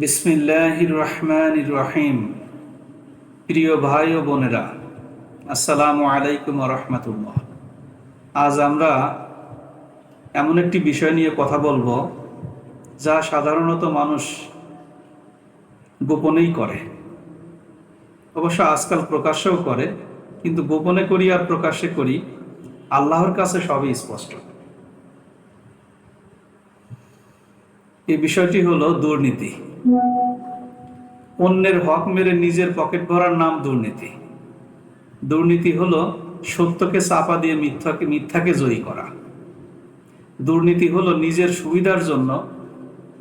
বিসমিল্লাহির রহমান রহিম প্রিয় ভাই ও বোনেরা, আসসালামু আলাইকুম রহমতুল্লাহ। আজ আমরা এমন একটি বিষয় নিয়ে কথা বলব, যা সাধারণত মানুষ গোপনেই করে। অবশ্য আজকাল প্রকাশ্যও করে, কিন্তু গোপনে করি আর প্রকাশ্যে করি, আল্লাহর কাছে সবই স্পষ্ট। এই বিষয়টি হলো দুর্নীতি। অন্যের হক মেরে নিজের পকেট ভরার নাম দুর্নীতি। দুর্নীতি হলো সত্যকে চাপা দিয়ে মিথ্যাকে মিথ্যাকে জয়ী করা। দুর্নীতি হলো নিজের সুবিধার জন্য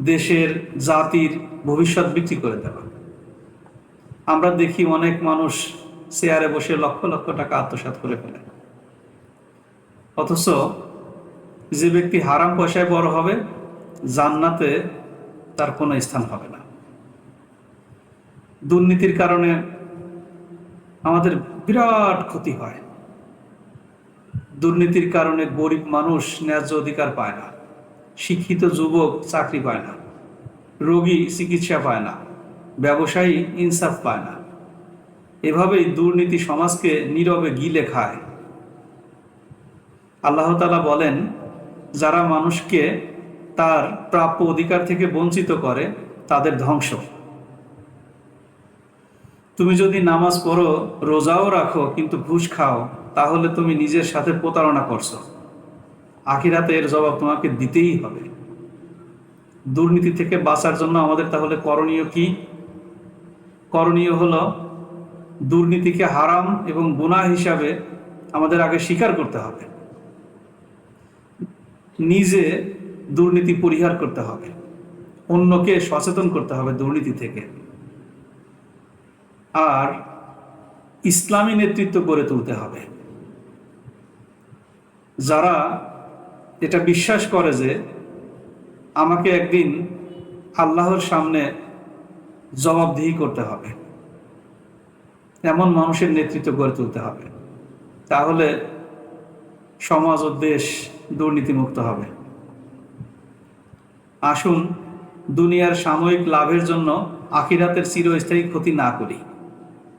দেশের জাতির ভবিষ্যৎ বিক্রি করে দেওয়া। আমরা দেখি অনেক মানুষ চেয়ারে বসে লক্ষ লক্ষ টাকা আত্মসাৎ করে ফেলে। অথচ যে ব্যক্তি হারাম পয়সায় বড় হবে, জান্নাতে তার কোনো স্থান হবে না। দুর্নীতির কারণে আমাদের বিরাট ক্ষতি হয়। দুর্নীতির কারণে গরিব মানুষ ন্যায্য অধিকার পায় না, শিক্ষিত যুবক চাকরি পায় না, রোগী চিকিৎসা পায় না, ব্যবসায়ী ইনসাফ পায় না। এভাবেই দুর্নীতি সমাজকে নীরবে গিলে খায়। আল্লাহ তালা বলেন, যারা মানুষকে তার প্রাপ্য অধিকার থেকে বঞ্চিত করে, তাদের ধ্বংস। তুমি যদি নামাজ পড়ো, রোজাও রাখো, কিন্তু ঘুষ খাও, তাহলে তুমি নিজের সাথে প্রতারণা করছ। আখিরাতে এর জবাব তোমাকে দিতেই হবে। দুর্নীতি থেকে বাঁচার জন্য আমাদের তাহলে করণীয় কি? করণীয় হলো, দুর্নীতিকে হারাম এবং গুনাহ হিসাবে আমাদের আগে স্বীকার করতে হবে। নিজে দুর্নীতি পরিহার করতে হবে। অন্যকে সচেতন করতে হবে দুর্নীতি থেকে। আর ইসলামী নেতৃত্ব গড়ে তুলতে হবে। যারা এটা বিশ্বাস করে যে আমাকে একদিন আল্লাহর সামনে জবাবদিহি করতে হবে, এমন মানুষের নেতৃত্ব গড়ে তুলতে হবে, তাহলে সমাজ ও দেশ দুর্নীতিমুক্ত হবে। আসুন দুনিয়ার সাময়িক লাভের জন্য আখিরাতের চিরস্থায়ী ক্ষতি না করি।